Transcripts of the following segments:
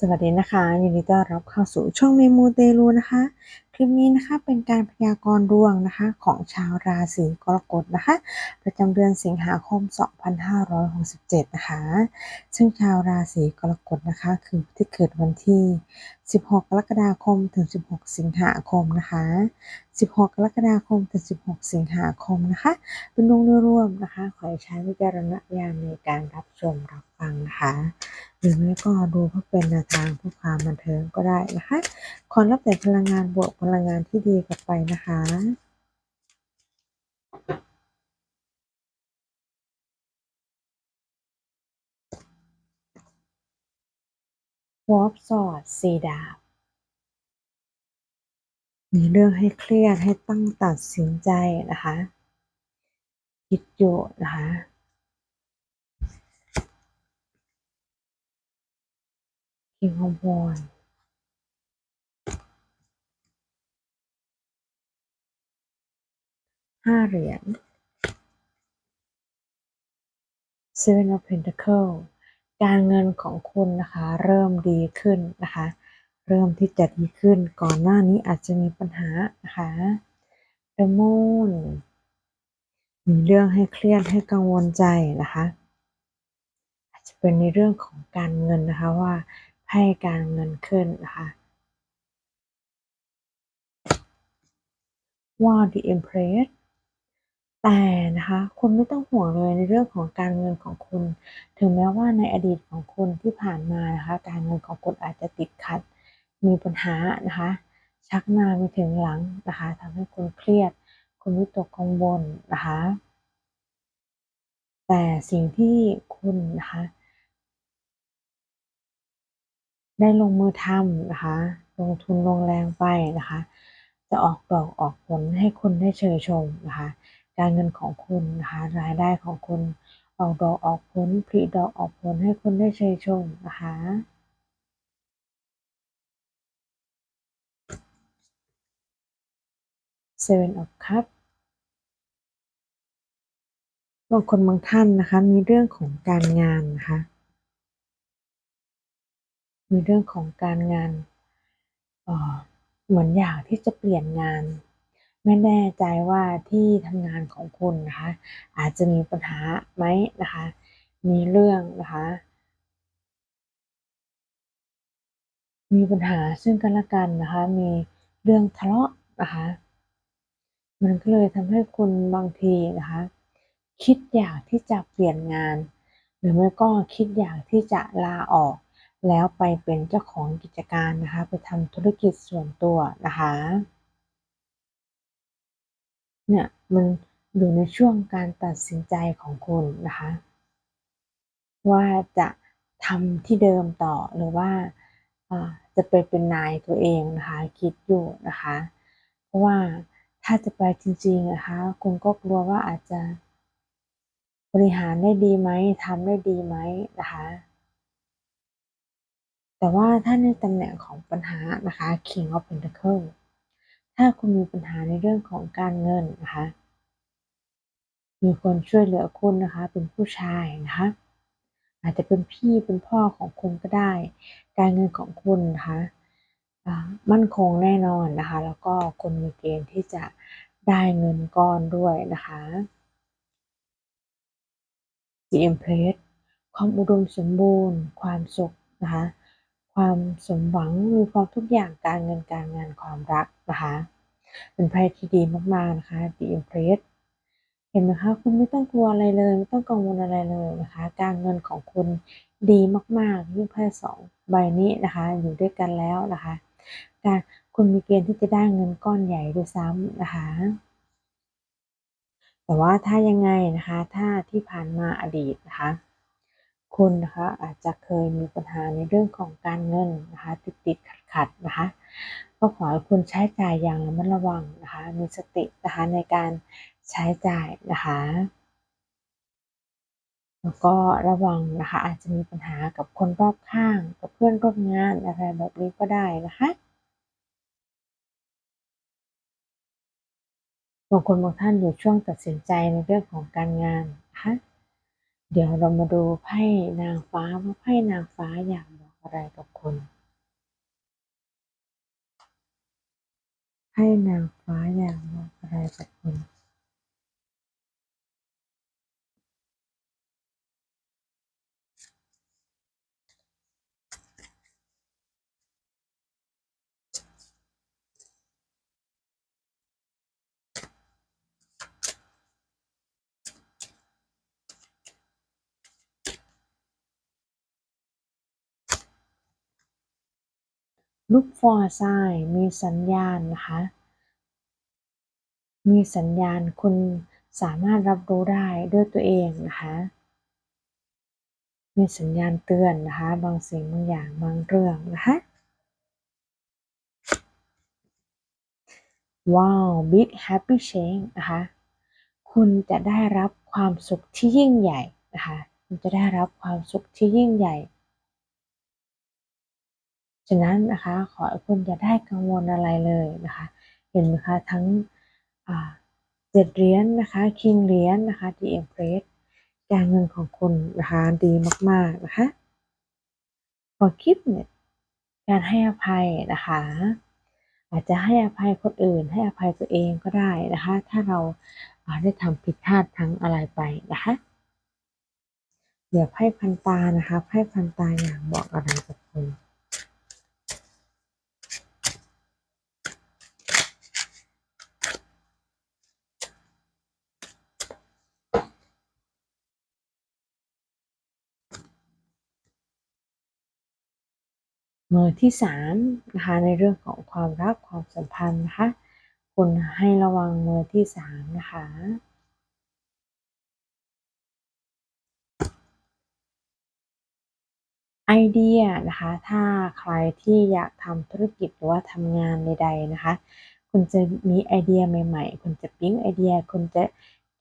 สวัสดีนะคะยินดีต้อนรับเข้าสู่ช่องเมมูเตลูนะคะ คลิปนี้นะคะเป็นการพยากรณ์ดวงนะคะของชาวราศีกรกฎนะคะ ประจำเดือนสิงหาคม 2567 นะคะ ซึ่งชาวราศีกรกฎนะคะ คือที่เกิดวันที่ 16 กรกฎาคมถึง 16 สิงหาคมนะคะ 16 กรกฎาคมถึง 16 สิงหาคมนะคะ เป็นดวงโดยรวมนะคะ ขอให้ใช้วิจารณญาณในการรับชมรับฟังนะคะ หรือไม่ก็ดูเพื่อเป็นแนวทางเพื่อความบันเทิงก็ได้นะคะ ขอรับแต่พลังงานบวกพลังงานที่ดีกลับไปนะคะวอปสอดสีดาบ มีเรื่องให้เครียดให้ตั้งตัดสินใจนะคะ คิดอยู่นะคะคิงคอมวอนห้าเหรียญ Seven of Pentacle การเงินของคุณนะคะ เริ่มดีขึ้นนะคะ เริ่มที่จะดีขึ้นก่อนหน้านี้อาจจะมีปัญหานะคะ The Moon มีเรื่องให้เครียดให้กังวลใจนะคะ อาจจะเป็นในเรื่องของการเงินนะคะว่าให้การเงินขึ้นนะคะว่า The Empress แต่นะคะคุณไม่ต้องห่วงเลยในเรื่องของการเงินของคุณ ถึงแม้ว่าในอดีตของคุณที่ผ่านมานะคะการเงินของคุณอาจจะติดขัด มีปัญหานะคะ ชักหน้าไม่ถึงหลังนะคะทำให้คุณเครียด คุณวิตกกังวลนะคะ แต่สิ่งที่คุณนะคะได้ลงมือทำนะคะ ลงทุนลงแรงไปนะคะ จะออกดอกออกผลให้คุณได้เชยชมนะคะ การเงินของคุณนะคะ รายได้ของคุณออกดอกออกผลผลิดอกออกผลให้คุณได้เชยชมนะคะ Seven of Cups บางคนบางท่านนะคะมีเรื่องของการงานนะคะมีเรื่องของการงานเออเหมือนอยากที่จะเปลี่ยนงาน ไม่แน่ใจว่าที่ทำงานของคุณนะคะอาจจะมีปัญหาไหมนะคะมีเรื่องนะคะมีปัญหาซึ่งกันและกันนะคะมีเรื่องทะเลาะนะคะ มันก็เลยทำให้คุณบางทีนะคะ คิดอยากที่จะเปลี่ยนงาน หรือไม่ก็คิดอยากที่จะลาออก แล้วไปเป็นเจ้าของกิจการนะคะ ไปทำธุรกิจส่วนตัวนะคะเนี่ยมันอยู่ในช่วงการตัดสินใจของคุณนะคะ ว่าจะทำที่เดิมต่อหรือว่าจะไปเป็นนายตัวเองนะคะ คิดอยู่นะคะ เพราะว่า ถ้าจะไปจริงๆนะคะคุณก็กลัวว่าอาจจะบริหารได้ดีไหมทำได้ดีไหมนะคะ แต่ว่าถ้าในตำแหน่งของปัญหานะคะ King of Pentacle ถ้าคุณมีปัญหาในเรื่องของการเงินนะคะ มีคนช่วยเหลือคุณนะคะ เป็นผู้ชายนะคะ อาจจะเป็นพี่เป็นพ่อของคุณก็ได้ การเงินของคุณนะคะ มั่นคงแน่นอนนะคะ แล้วก็คุณมีเกณฑ์ที่จะได้เงินก้อนด้วยนะคะ The Empress ความอุดมสมบูรณ์ ความสุขนะคะ ความสมหวังมีความทุกอย่างการเงินการงานความรักนะคะ เป็นไพ่ที่ดีมากๆนะคะ The Empress เห็นไหมคะคุณไม่ต้องกลัวอะไรเลย ไม่ต้องกังวลอะไรเลยนะคะ การเงินของคุณดีมากๆยิ่งไพ่สองใบนี้นะคะ อยู่ด้วยกันแล้วนะคะ การคุณมีเกณฑ์ที่จะได้เงินก้อนใหญ่ด้วยซ้ำนะคะ แต่ว่าถ้ายังไงนะคะ ถ้าที่ผ่านมาอดีตนะคะ คุณนะคะอาจจะเคยมีปัญหาในเรื่องของการเงินนะคะติดติดขัดขัดนะคะ ก็ขอให้คุณใช้จ่ายอย่างระมัดระวังนะคะ มีสตินะคะในการใช้จ่ายนะคะ แล้วก็ระวังนะคะ อาจจะมีปัญหากับคนรอบข้าง กับเพื่อนร่วมงานอะไรแบบนี้ก็ได้นะคะบางคนบางท่านอยู่ช่วงตัดสินใจในเรื่องของการงานนะคะเดี๋ยวเรามาดูไพ่นางฟ้าว่าไพ่นางฟ้าอยากบอกอะไรกับคุณไพ่นางฟ้าอยากบอกอะไรกับคุณ look for a sign มีสัญญาณนะคะ มีสัญญาณคุณสามารถรับรู้ได้ด้วยตัวเองนะคะ มีสัญญาณเตือนนะคะ บางสิ่งบางอย่างบางเรื่องนะคะ ว้าว big happy change นะคะ คุณจะได้รับความสุขที่ยิ่งใหญ่นะคะ คุณจะได้รับความสุขที่ยิ่งใหญ่ ฉะนั้นนะคะ ขอให้คุณอย่าได้กังวลอะไรเลยนะคะ เห็นไหมคะทั้งเจ็ดเหรียญนนะคะคิงเหรียญนนะคะ The Empress การเงินของคุณนะคะดีมากๆนะคะ forgiveness การให้อภัยนะคะ อาจจะให้อภัยคนอื่น ให้อภัยตัวเองก็ได้นะคะ ถ้าเราได้ทำผิดพลาดทั้งอะไรไปนะคะเดี๋ยวไพ่พันตานะคะไพ่พันตาอย่างบอกอะไรกับคุณ มือที่สามนะคะในเรื่องของความรักความสัมพันธ์นะคะคุณให้ระวังมือที่สามนะคะไอเดียนะคะถ้าใครที่อยากทำธุรกิจหรือว่าทำงานใดๆนะคะ คุณจะมีไอเดียใหม่ ๆ คุณจะปิ๊งไอเดีย คุณจะ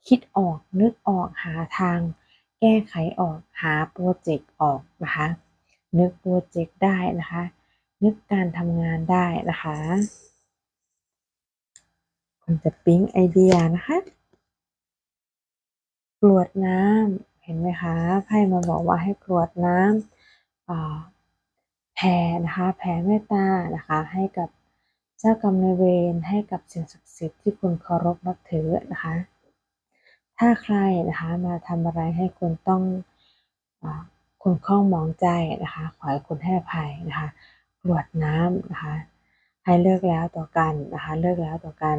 คิดออกนึกออกหาทาง แก้ไขออกหาโปรเจกต์ออกนะคะ นึกโปรเจกต์ได้นะคะ นึกการทำงานได้นะคะคุณจะปิ๊งไอเดียนะคะกรวดน้ำเห็นไหมคะไพ่มาบอกว่าให้กรวดน้ำแผ่นะคะแผ่เมตตานะคะ ให้กับเจ้ากรรมนายเวรให้กับสิ่งศักดิ์สิทธิ์ที่คุณเคารพนับถือนะคะ ถ้าใครนะคะมาทำอะไรให้คุณต้อง คุณข้องมองใจนะคะ ขอให้คุณให้อภัยนะคะกรวดน้ำนะคะ ให้เลิกแล้วต่อกันนะคะ เลิกแล้วต่อกัน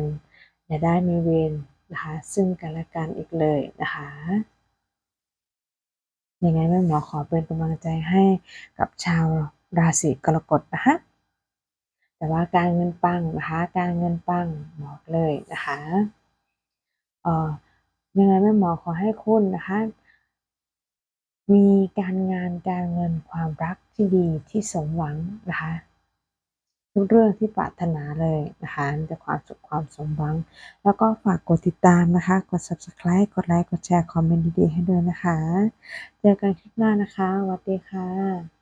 อย่าได้มีเวรนะคะ ซึ่งกันและกันอีกเลยนะคะยังไงแม่หมอขอเป็นกำลังใจให้กับชาวราศีกรกฎนะคะแต่ว่าการเงินปังนะคะการเงินปังบอกเลยนะคะเออยังไงแม่หมอขอให้คุณนะคะ มีการงานการเงินความรักที่ดีที่สมหวังนะคะทุกเรื่องที่ปรารถนาเลยนะคะจะความสุขความสมหวัง แล้วก็ฝากกดติดตามนะคะ กด subscribe กดไลค์กดแชร์คอมเมนต์ดีๆให้ด้วยนะคะ เจอกันคลิปหน้านะคะสวัสดีค่ะ